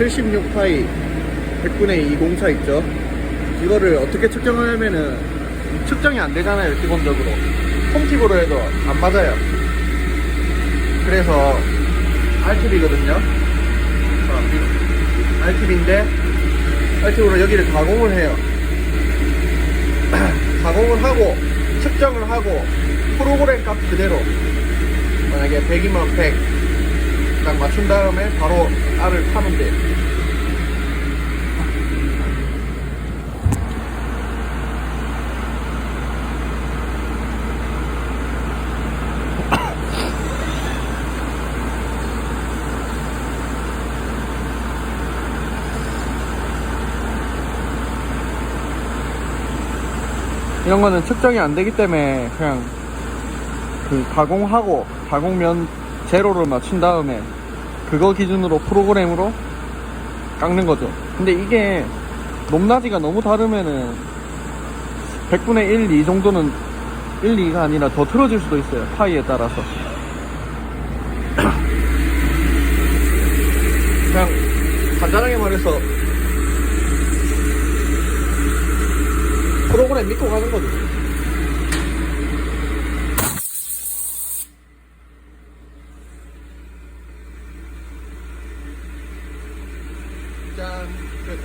76파이 100분의 2 공차 있죠. 이거를 어떻게 측정을 하면은 측정이 안 되잖아요 기본적으로. 홈팁으로 해도 안 맞아요. 그래서 RTB거든요. RTB인데 RTB로 여기를 가공을 해요. 가공을 하고 측정을 하고 프로그램 값 그대로. 만약에 100이면 100 딱 맞춘 다음에 바로 R을 타면 돼요. 이런 거는 측정이 안 되기 때문에 그냥 그 가공하고 가공면 제로를 맞춘 다음에 그거 기준으로 프로그램으로 깎는 거죠. 근데 이게 높낮이가 너무 다르면은 100분의 1, 2 정도는 1, 2가 아니라 더 틀어질 수도 있어요. 파이에 따라서. 그냥 간단하게 말해서 프로그램 믿고 가는 거죠. um, but